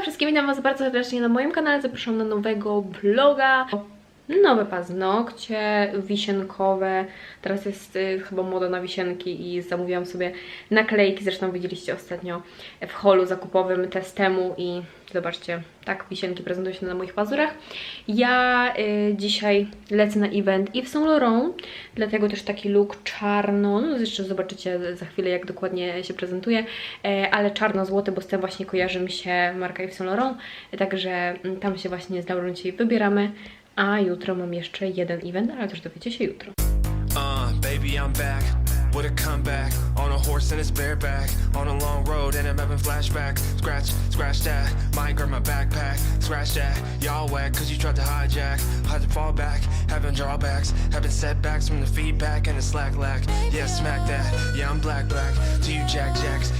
wszystkim, witam Was bardzo serdecznie na moim kanale. Zapraszam na nowego vloga. Nowe paznokcie wisienkowe. Teraz jest y, chyba moda na wisienki i zamówiłam sobie naklejki. Zresztą widzieliście ostatnio w holu zakupowym testemu i zobaczcie, tak wisienki prezentują się na moich pazurach. Ja y, dzisiaj lecę na event i w Saint Laurent, dlatego też taki look czarno, no zresztą zobaczycie za chwilę jak dokładnie się prezentuje, e, ale czarno-złoty, bo z tym właśnie kojarzy mi się marka Yves Saint Laurent, także mm, tam się właśnie z Laurą dzisiaj wybieramy, a jutro mam jeszcze jeden event, ale też dowiecie się jutro. Uh, baby, I'm back with a comeback on a horse and it's bareback on a long road and I'm having flashback. Scratch, scratch that. Might grab my backpack. Scratch that. Y'all whack cause you tried to hijack. Had to fall back. Having drawbacks. Having setbacks from the feedback and the slack lack. Yeah, smack that. Yeah, I'm black, black. To you, Jack Jacks.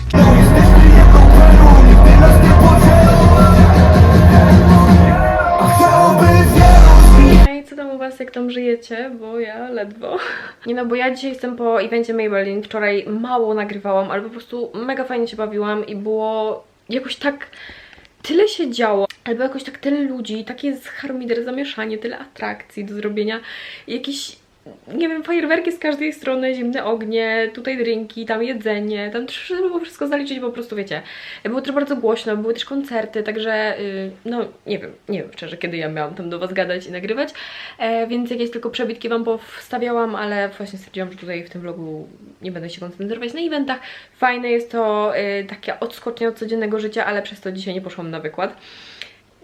Was, jak tam żyjecie? Bo ja ledwo. Nie no, bo ja dzisiaj jestem po evencie Maybelline. Wczoraj mało nagrywałam, ale po prostu mega fajnie się bawiłam i było jakoś tak... Tyle się działo, albo jakoś tak tyle ludzi, takie jest zamieszanie, tyle atrakcji do zrobienia, jakieś nie wiem, fajerwerki z każdej strony, zimne ognie, tutaj drinki, tam jedzenie, tam trzeba było wszystko zaliczyć, po prostu wiecie. Było też bardzo głośno, były też koncerty, także y, no nie wiem, nie wiem szczerze, kiedy ja miałam tam do Was gadać i nagrywać, e, więc jakieś tylko przebitki Wam powstawiałam, ale właśnie stwierdziłam, że tutaj w tym vlogu nie będę się koncentrować na eventach. Fajne jest to y, takie odskocznia od codziennego życia, ale przez to dzisiaj nie poszłam na wykład.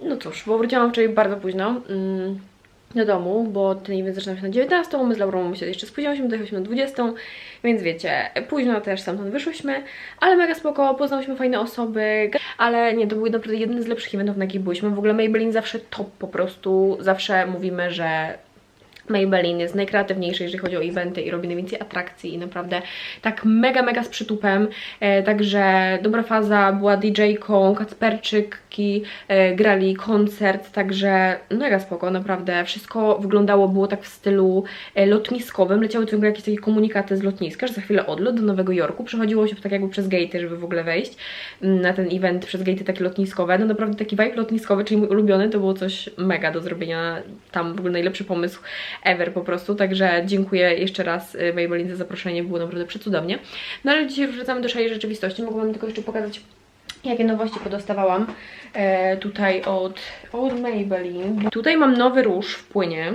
No cóż, bo wróciłam wczoraj bardzo późno. Mm do domu, bo ten event zaczynał się na 19, my z Laurą się jeszcze spóźniłyśmy, dojechałyśmy na 20, więc wiecie, późno też stamtąd wyszłyśmy, ale mega spoko, poznałyśmy fajne osoby, ale nie, to był naprawdę jeden z lepszych eventów, na jakich byliśmy. W ogóle Maybelline zawsze top po prostu, zawsze mówimy, że Maybelline jest najkreatywniejszy, jeżeli chodzi o eventy i robi najwięcej atrakcji i naprawdę tak mega, mega z przytupem. E, także dobra faza, była DJ-ką, Kacperczyki e, grali koncert, także mega spoko, naprawdę. Wszystko wyglądało, było tak w stylu e, lotniskowym. Leciały ciągle jakieś takie komunikaty z lotniska, że za chwilę odlot do Nowego Jorku. Przechodziło się tak jakby przez gate'y, żeby w ogóle wejść mm, na ten event, przez gate'y takie lotniskowe. No naprawdę taki vibe lotniskowy, czyli mój ulubiony, to było coś mega do zrobienia. Tam w ogóle najlepszy pomysł ever po prostu, także dziękuję jeszcze raz y, Maybelline za zaproszenie, było naprawdę przecudownie. No ale dzisiaj wracamy do szali rzeczywistości, mogę Wam tylko jeszcze pokazać jakie nowości podostawałam e, tutaj od, od Maybelline. Tutaj mam nowy róż w płynie,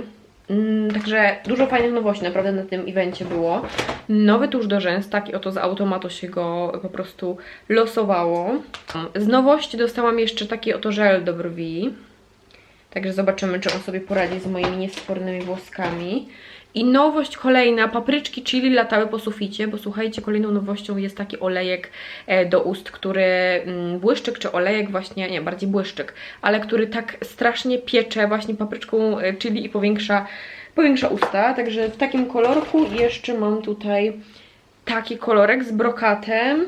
Mm, Także dużo fajnych nowości naprawdę na tym evencie było. Nowy tusz do rzęs, taki oto z automatu się go po prostu losowało. Z nowości dostałam jeszcze taki oto żel do brwi. Także zobaczymy, czy on sobie poradzi z moimi niespornymi włoskami. I nowość kolejna, papryczki chili latały po suficie, bo słuchajcie, kolejną nowością jest taki olejek e, do ust, który mm, błyszczyk czy olejek właśnie, nie, bardziej błyszczyk, ale który tak strasznie piecze właśnie papryczką e, chili i powiększa, powiększa usta. Także w takim kolorku jeszcze mam tutaj taki kolorek z brokatem,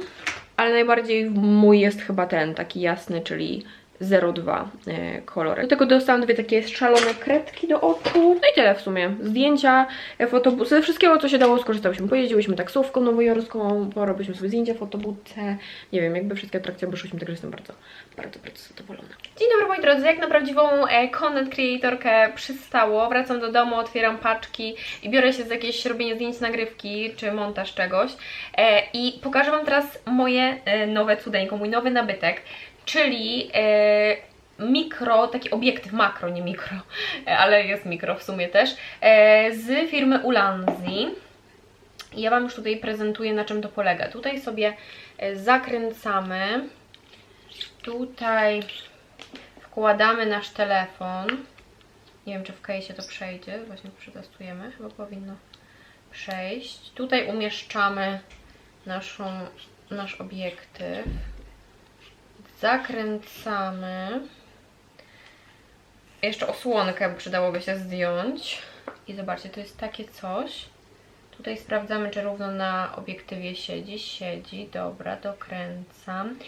ale najbardziej mój jest chyba ten, taki jasny, czyli 02 e, kolorek. Do tego dostałam dwie takie szalone kredki do oczu. No i tyle w sumie. Zdjęcia, e, fotobus, ze wszystkiego co się dało skorzystałyśmy. Pojeździłyśmy taksówką nowojorską, porobiliśmy sobie zdjęcia w. Nie wiem, jakby wszystkie atrakcje obeszłyśmy, także jestem bardzo, bardzo, bardzo zadowolona. Dzień dobry moi drodzy, jak na prawdziwą e, content creatorkę przystało. Wracam do domu, otwieram paczki i biorę się za jakieś robienie zdjęć, nagrywki czy montaż czegoś. I pokażę Wam teraz moje nowe cudeńko, mój nowy nabytek czyli e, mikro, taki obiektyw makro, nie mikro, ale jest mikro w sumie też, e, z firmy Ulanzi. Ja Wam już tutaj prezentuję, na czym to polega. Tutaj sobie e, zakręcamy, tutaj wkładamy nasz telefon. Nie wiem, czy w case'ie to przejdzie, właśnie przetestujemy, chyba powinno przejść. Tutaj umieszczamy naszą, nasz obiektyw zakręcamy. Jeszcze osłonkę przydałoby się zdjąć. I zobaczcie, to jest takie coś. Tutaj sprawdzamy, czy równo na obiektywie siedzi. Siedzi, dobra, dokręcam.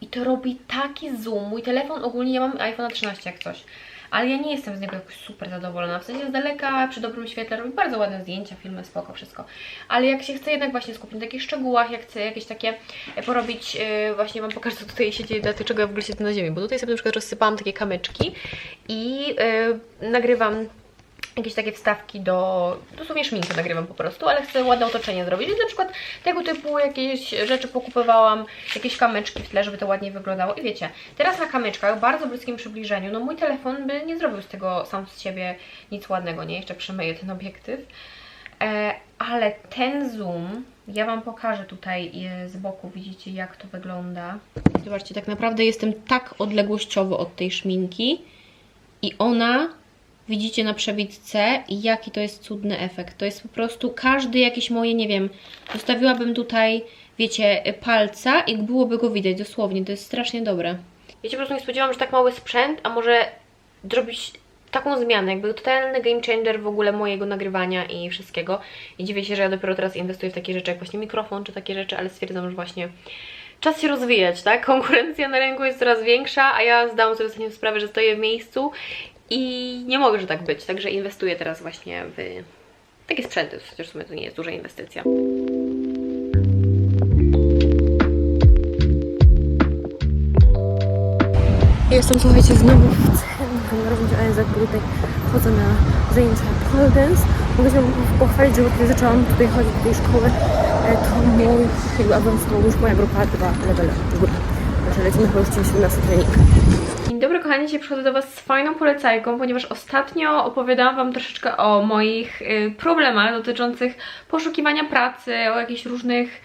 I to robi taki zoom. Mój telefon ogólnie, ja mam iPhone 13 jak coś. Ale ja nie jestem z niego jakoś super zadowolona. W sensie z daleka, przy dobrym świetle robi bardzo ładne zdjęcia, filmy, spoko, wszystko. Ale jak się chce jednak właśnie skupić na takich szczegółach, jak chcę jakieś takie e, porobić, e, właśnie Wam pokażę, co tutaj się dzieje, dlaczego ja w ogóle siedzę na ziemi. Bo tutaj sobie na przykład rozsypałam takie kamyczki i e, nagrywam jakieś takie wstawki do, dosłownie szminkę nagrywam po prostu, ale chcę ładne otoczenie zrobić, więc na przykład tego typu jakieś rzeczy pokupowałam, jakieś kamyczki w tle, żeby to ładniej wyglądało i wiecie, teraz na kamyczkach, bardzo bliskim przybliżeniu, no mój telefon by nie zrobił z tego sam z siebie nic ładnego, nie? Jeszcze przemyję ten obiektyw, e, ale ten zoom, ja Wam pokażę tutaj z boku, widzicie jak to wygląda. Zobaczcie, tak naprawdę jestem tak odległościowo od tej szminki i ona Widzicie na przebitce jaki to jest cudny efekt. To jest po prostu każdy jakieś moje, nie wiem, zostawiłabym tutaj, wiecie, palca i byłoby go widać dosłownie. To jest strasznie dobre. Wiecie, po prostu nie spodziewałam, że tak mały sprzęt, a może zrobić taką zmianę, jakby totalny game changer w ogóle mojego nagrywania i wszystkiego. I dziwię się, że ja dopiero teraz inwestuję w takie rzeczy jak właśnie mikrofon czy takie rzeczy, ale stwierdzam, że właśnie czas się rozwijać, tak? Konkurencja na rynku jest coraz większa, a ja zdałam sobie ostatnio sprawę, że stoję w miejscu i nie mogę, że tak być, także inwestuję teraz właśnie w takie sprzęty, chociaż w sumie to nie jest duża inwestycja. Jestem, słuchajcie, znowu w centrum bo tutaj chodzę na zajęcia pole dance. Mogę się pochwalić, że kiedy zaczęłam tutaj chodzić do tej szkoły, e, to mój, jakby awansowała już moja grupa dwa levele w górę. Także lecimy chyba już 17 trening. Dzień dobry kochani, dzisiaj przychodzę do Was z fajną polecajką, ponieważ ostatnio opowiadałam Wam troszeczkę o moich y, problemach dotyczących poszukiwania pracy, o jakichś różnych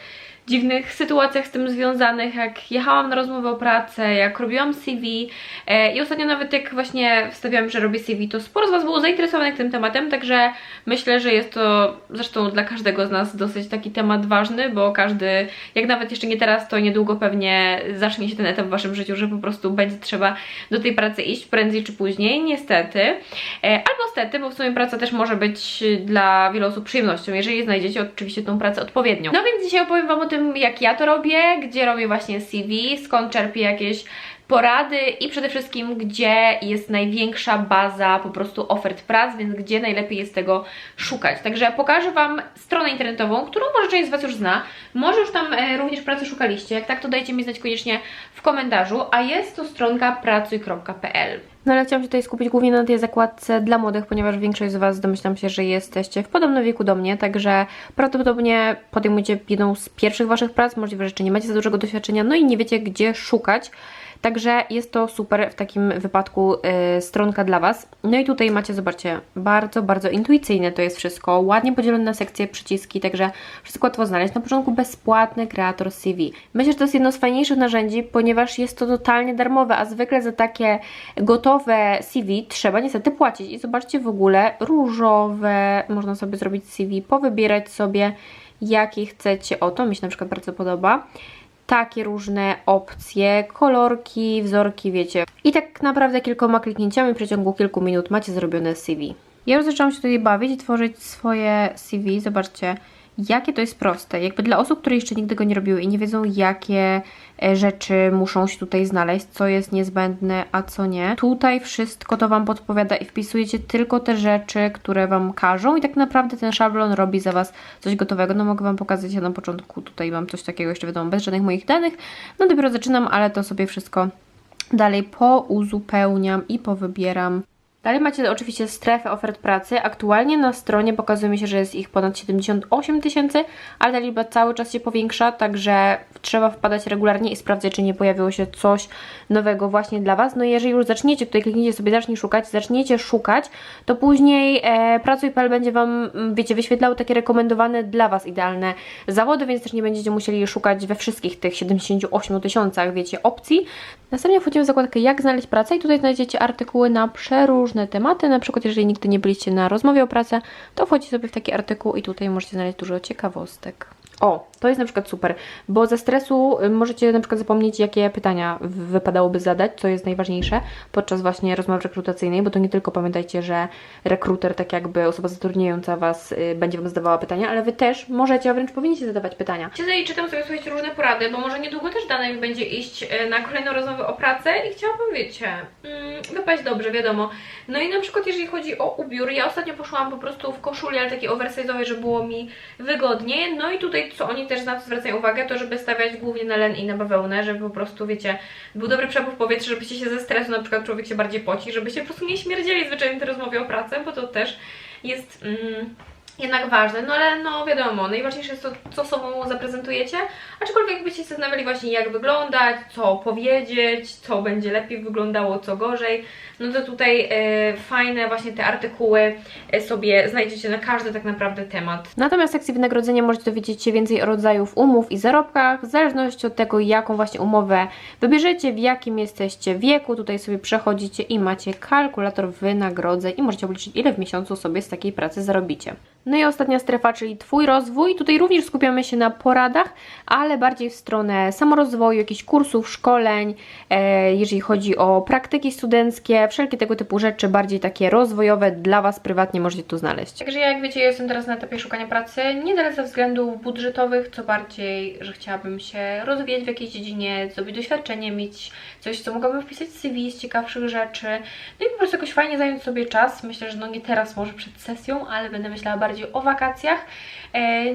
dziwnych sytuacjach z tym związanych, jak jechałam na rozmowę o pracę, jak robiłam CV e, i ostatnio nawet jak właśnie wstawiałam, że robię CV, to sporo z Was było zainteresowanych tym tematem, także myślę, że jest to zresztą dla każdego z nas dosyć taki temat ważny, bo każdy, jak nawet jeszcze nie teraz, to niedługo pewnie zacznie się ten etap w Waszym życiu, że po prostu będzie trzeba do tej pracy iść prędzej czy później, niestety. E, albo stety, bo w sumie praca też może być dla wielu osób przyjemnością, jeżeli znajdziecie oczywiście tą pracę odpowiednią. No więc dzisiaj opowiem Wam o tym, jak ja to robię, gdzie robię właśnie CV, skąd czerpię jakieś porady i przede wszystkim, gdzie jest największa baza po prostu ofert prac, więc gdzie najlepiej jest tego szukać. Także pokażę Wam stronę internetową, którą może część z Was już zna, może już tam e, również pracy szukaliście, jak tak to dajcie mi znać koniecznie w komentarzu, a jest to stronka pracuj.pl. No ale chciałam się tutaj skupić głównie na tej zakładce dla młodych, ponieważ większość z Was domyślam się, że jesteście w podobnym wieku do mnie, także prawdopodobnie podejmujecie jedną z pierwszych Waszych prac, możliwe, że jeszcze nie macie za dużego doświadczenia, no i nie wiecie gdzie szukać. Także jest to super w takim wypadku yy, stronka dla Was. No i tutaj macie, zobaczcie, bardzo, bardzo intuicyjne to jest wszystko. Ładnie podzielone na sekcje, przyciski, także wszystko łatwo znaleźć. Na początku bezpłatny kreator CV. Myślę, że to jest jedno z fajniejszych narzędzi, ponieważ jest to totalnie darmowe, a zwykle za takie gotowe CV trzeba niestety płacić. I zobaczcie w ogóle różowe, można sobie zrobić CV, powybierać sobie jakie chcecie. O, to mi się na przykład bardzo podoba takie różne opcje, kolorki, wzorki, wiecie. I tak naprawdę kilkoma kliknięciami w przeciągu kilku minut macie zrobione CV. Ja już zaczęłam się tutaj bawić i tworzyć swoje CV. Zobaczcie, jakie to jest proste. Jakby dla osób, które jeszcze nigdy go nie robiły i nie wiedzą, jakie e, rzeczy muszą się tutaj znaleźć, co jest niezbędne, a co nie. Tutaj wszystko to Wam podpowiada i wpisujecie tylko te rzeczy, które Wam każą i tak naprawdę ten szablon robi za Was coś gotowego. No mogę Wam pokazać, ja na początku tutaj mam coś takiego jeszcze wiadomo, bez żadnych moich danych. No dopiero zaczynam, ale to sobie wszystko dalej pouzupełniam i powybieram. Dalej macie oczywiście strefę ofert pracy. Aktualnie na stronie pokazuje mi się, że jest ich ponad 78 tysięcy, ale ta liczba cały czas się powiększa, także trzeba wpadać regularnie i sprawdzać, czy nie pojawiło się coś nowego właśnie dla Was. No i jeżeli już zaczniecie, tutaj klikniecie sobie zacznij szukać, zaczniecie szukać, to później e, Pracuj.pl będzie Wam, mm, wiecie, wyświetlało takie rekomendowane dla Was idealne zawody, więc też nie będziecie musieli szukać we wszystkich tych 78 tysiącach, wiecie, opcji. Następnie wchodzimy w zakładkę jak znaleźć pracę i tutaj znajdziecie artykuły na przeróżne tematy, na przykład jeżeli nigdy nie byliście na rozmowie o pracę, to wchodzicie sobie w taki artykuł i tutaj możecie znaleźć dużo ciekawostek. O, to jest na przykład super, bo ze stresu y, możecie na przykład zapomnieć, jakie pytania wypadałoby zadać, co jest najważniejsze podczas właśnie rozmowy rekrutacyjnej, bo to nie tylko pamiętajcie, że rekruter, tak jakby osoba zatrudniająca Was y, będzie Wam zadawała pytania, ale Wy też możecie, a wręcz powinniście zadawać pytania. Siedzę i czytam sobie, słuchajcie, różne porady, bo może niedługo też dane mi będzie iść y, na kolejną rozmowę o pracę i chciałabym, wiecie, mm, wypaść dobrze, wiadomo. No i na przykład jeżeli chodzi o ubiór, ja ostatnio poszłam po prostu w koszuli, ale takiej oversize'owej, żeby było mi wygodnie. No i tutaj co oni też na to zwracają uwagę, to żeby stawiać głównie na len i na bawełnę, żeby po prostu, wiecie, był dobry przepływ powietrza, żebyście się ze stresu, na przykład człowiek się bardziej poci, żebyście po prostu nie śmierdzieli zwyczajnie w tej rozmowie o pracy, bo to też jest... Mm, jednak ważne, no ale no wiadomo, najważniejsze jest to, co sobą zaprezentujecie, aczkolwiek byście się zastanawiali właśnie jak wyglądać, co powiedzieć, co będzie lepiej wyglądało, co gorzej, no to tutaj e, fajne właśnie te artykuły e, sobie znajdziecie na każdy tak naprawdę temat. Natomiast w sekcji wynagrodzenia możecie dowiedzieć się więcej o rodzajów umów i zarobkach, w zależności od tego jaką właśnie umowę wybierzecie, w jakim jesteście wieku, tutaj sobie przechodzicie i macie kalkulator wynagrodzeń i możecie obliczyć ile w miesiącu sobie z takiej pracy zarobicie. No i ostatnia strefa, czyli Twój rozwój. Tutaj również skupiamy się na poradach, ale bardziej w stronę samorozwoju, jakichś kursów, szkoleń, e, jeżeli chodzi o praktyki studenckie, wszelkie tego typu rzeczy, bardziej takie rozwojowe dla Was prywatnie możecie tu znaleźć. Także jak wiecie, jestem teraz na etapie szukania pracy, nie tyle ze względów budżetowych, co bardziej, że chciałabym się rozwijać w jakiejś dziedzinie, zrobić doświadczenie, mieć coś, co mogłabym wpisać w CV z ciekawszych rzeczy, no i po prostu jakoś fajnie zająć sobie czas. Myślę, że no nie teraz, może przed sesją, ale będę myślała bardziej o wakacjach. E,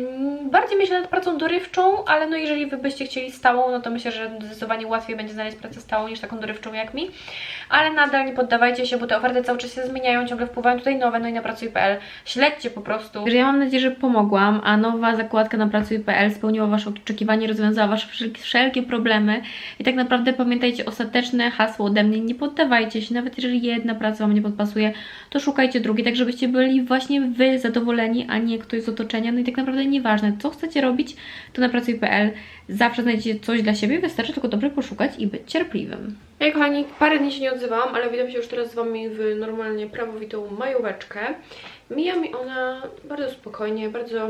bardziej myślę nad pracą dorywczą, ale no jeżeli Wy byście chcieli stałą, no to myślę, że zdecydowanie łatwiej będzie znaleźć pracę stałą niż taką dorywczą jak mi. Ale nadal nie poddawajcie się, bo te oferty cały czas się zmieniają, ciągle wpływają tutaj nowe, no i na pracuj.pl. Śledźcie po prostu. Ja mam nadzieję, że pomogłam, a nowa zakładka na pracuj.pl spełniła Wasze oczekiwanie, rozwiązała Wasze wszelkie problemy. I tak naprawdę pamiętajcie, ostateczne hasło ode mnie, nie poddawajcie się, nawet jeżeli jedna praca Wam nie podpasuje, to szukajcie drugiej, tak żebyście byli właśnie Wy zadowoleni, a nie ktoś z otoczenia. No i tak naprawdę nieważne, co chcecie robić, to na pracuj.pl zawsze znajdziecie coś dla siebie, wystarczy tylko dobrze poszukać i być cierpliwym. Ej kochani, parę dni się nie odzywałam, ale witam się już teraz z Wami w normalnie prawowitą majóweczkę. Mija mi ona bardzo spokojnie, bardzo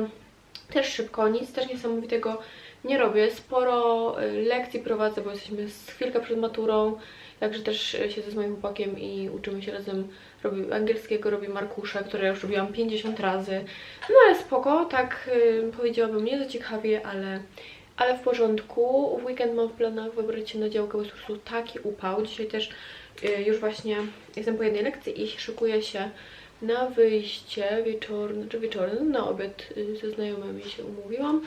też szybko, nic też niesamowitego nie robię. Sporo y, lekcji prowadzę, bo jesteśmy z chwilkę przed maturą, także też siedzę z moim chłopakiem i uczymy się razem robi angielskiego, robi Markusze, które już robiłam 50 razy. No ale spoko, tak y, powiedziałabym nie za ciekawie, ale, ale w porządku. W weekend mam w planach wybrać się na działkę, bo jest taki upał. Dzisiaj też y, już właśnie jestem po jednej lekcji i szykuję się na wyjście wieczorne, czy wieczorne, no na obiad y, ze znajomymi się umówiłam.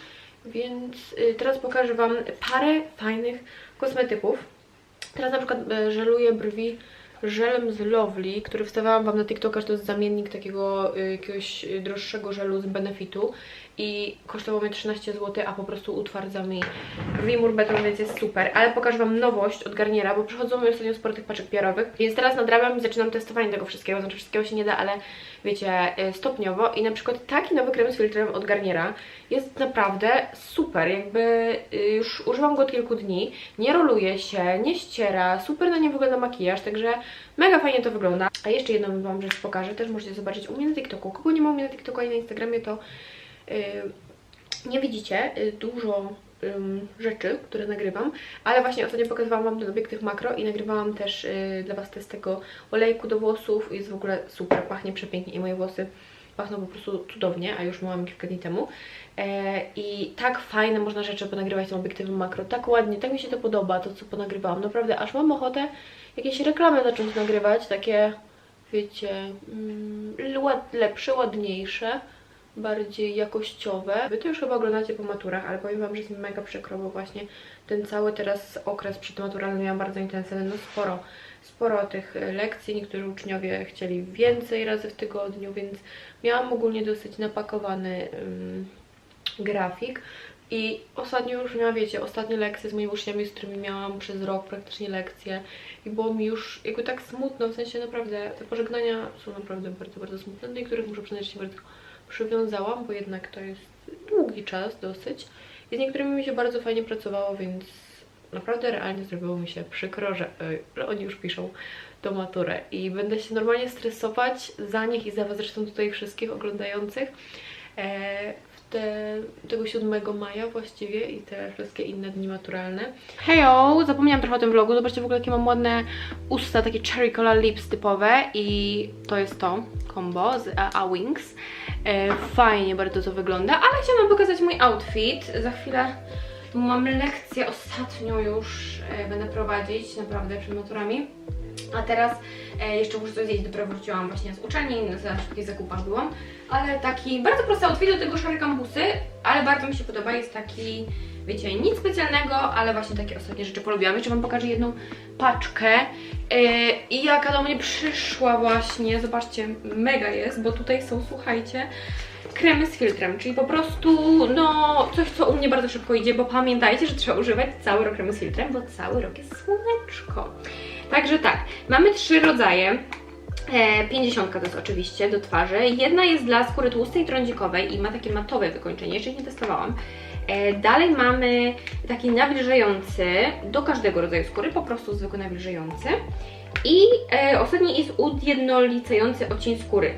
Więc y, teraz pokażę Wam parę fajnych kosmetyków. Teraz na przykład żeluję brwi żelem z Lovely, który wstawałam Wam na TikToka, że to jest zamiennik takiego jakiegoś droższego żelu z Benefitu i kosztował mnie 13 zł, a po prostu utwardza mi brwi murbetrą, więc jest super. Ale pokażę Wam nowość od Garniera, bo przychodzą mi ostatnio sporo tych paczek PR-owych, więc teraz nadrabiam i zaczynam testowanie tego wszystkiego, znaczy wszystkiego się nie da, ale wiecie, y, stopniowo i na przykład taki nowy krem z filtrem od Garniera jest naprawdę super, jakby y, już używam go od kilku dni, nie roluje się, nie ściera, super na nim wygląda makijaż, także mega fajnie to wygląda. A jeszcze jedną Wam rzecz pokażę, też możecie zobaczyć u mnie na TikToku. Kogo nie ma u mnie na TikToku ani na Instagramie, to nie widzicie y, dużo rzeczy, które nagrywam, ale właśnie ostatnio pokazywałam Wam ten obiektyw makro i nagrywałam też y, dla Was test tego olejku do włosów. Jest w ogóle super, pachnie przepięknie i moje włosy pachną po prostu cudownie, a już miałam kilka dni temu. E, I tak fajne można rzeczy ponagrywać tym obiektywem makro, tak ładnie, tak mi się to podoba, to co ponagrywałam. Naprawdę, aż mam ochotę jakieś reklamy zacząć nagrywać, takie, wiecie, mm, lepsze, ładniejsze, bardziej jakościowe. Wy to już chyba oglądacie po maturach, ale powiem Wam, że jest mi mega przykro, bo właśnie ten cały teraz okres przedmaturalny miałam bardzo intensywny, no sporo, sporo tych lekcji, niektórzy uczniowie chcieli więcej razy w tygodniu, więc miałam ogólnie dosyć napakowany ym, grafik i ostatnio już miałam, wiecie, ostatnie lekcje z moimi uczniami, z którymi miałam przez rok praktycznie lekcje i było mi już jakby tak smutno, w sensie naprawdę te pożegnania są naprawdę bardzo, bardzo smutne. Do niektórych muszę przyznać, się bardzo przywiązałam, bo jednak to jest długi czas dosyć i z niektórymi mi się bardzo fajnie pracowało, więc naprawdę realnie zrobiło mi się przykro, że, y, że oni już piszą tą maturę i będę się normalnie stresować za nich i za was zresztą tutaj wszystkich oglądających e, w te, tego 7 maja właściwie i te wszystkie inne dni maturalne. Hejo, zapomniałam trochę o tym vlogu. Zobaczcie w ogóle jakie mam ładne usta, takie cherry cola lips typowe i to jest to combo z A- A-Wings. E, fajnie bardzo to wygląda, ale chciałam pokazać mój outfit. Za chwilę mam lekcję ostatnią już e, będę prowadzić, naprawdę przed maturami. A teraz e, jeszcze muszę coś zjeść, dopiero wróciłam właśnie z uczelni, na szybkich zakupach byłam. Ale taki bardzo prosty outfit do tego szare kampusy, ale bardzo mi się podoba, jest taki, wiecie, nic specjalnego, ale właśnie takie ostatnie rzeczy polubiłam. Jeszcze Wam pokażę jedną paczkę e, i jaka do mnie przyszła właśnie, zobaczcie, mega jest, bo tutaj są, słuchajcie, kremy z filtrem, czyli po prostu, no, coś, co u mnie bardzo szybko idzie, bo pamiętajcie, że trzeba używać cały rok kremy z filtrem, bo cały rok jest słoneczko. Także tak, mamy trzy rodzaje. E, 50 to jest oczywiście do twarzy. Jedna jest dla skóry tłustej trądzikowej i ma takie matowe wykończenie, jeszcze nie testowałam. E, dalej mamy taki nawilżający do każdego rodzaju skóry, po prostu zwykły nawilżający. I e, ostatni jest ujednolicający odcień skóry.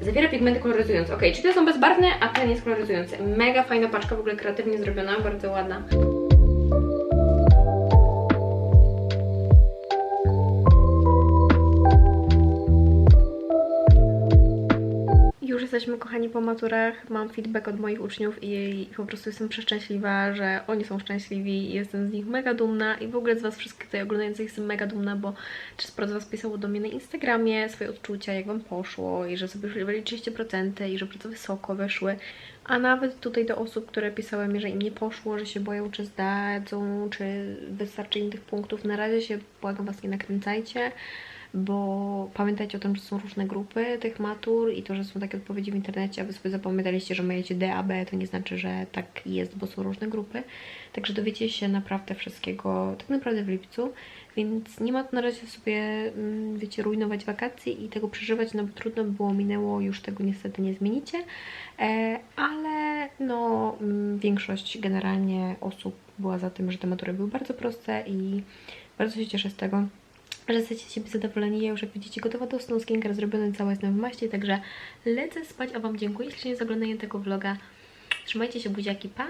Zawiera pigmenty koloryzujące. Ok, czyli te są bezbarwne, a ten jest koloryzujący. Mega fajna paczka, w ogóle kreatywnie zrobiona, bardzo ładna. Już jesteśmy kochani po maturach, mam feedback od moich uczniów i po prostu jestem przeszczęśliwa, że oni są szczęśliwi i jestem z nich mega dumna i w ogóle z Was wszystkich tutaj oglądających jestem mega dumna, bo też sporo z Was pisało do mnie na Instagramie swoje odczucia, jak Wam poszło i że sobie wyliliście procenty i że bardzo wysoko weszły. A nawet tutaj do osób, które pisały mi, że im nie poszło, że się boją, czy zdadzą, czy wystarczy im tych punktów. Na razie się, błagam Was, nie nakręcajcie bo pamiętajcie o tym, że są różne grupy tych matur i to, że są takie odpowiedzi w internecie, a wy sobie zapamiętaliście, że macie DAB, to nie znaczy, że tak jest, bo są różne grupy. Także dowiecie się naprawdę wszystkiego tak naprawdę w lipcu, więc nie ma na razie sobie, mm, wiecie, rujnować wakacji i tego przeżywać, no bo trudno by było, minęło, już tego niestety nie zmienicie, e, ale no mm, większość generalnie osób była za tym, że te matury były bardzo proste i bardzo się cieszę z tego że jesteście z siebie zadowoleni. Ja już jak widzicie gotowa do snu, skincare zrobiony, cała jestem w maście, także lecę spać, a Wam dziękuję ślicznie za oglądanie tego vloga. Trzymajcie się buziaki, pa!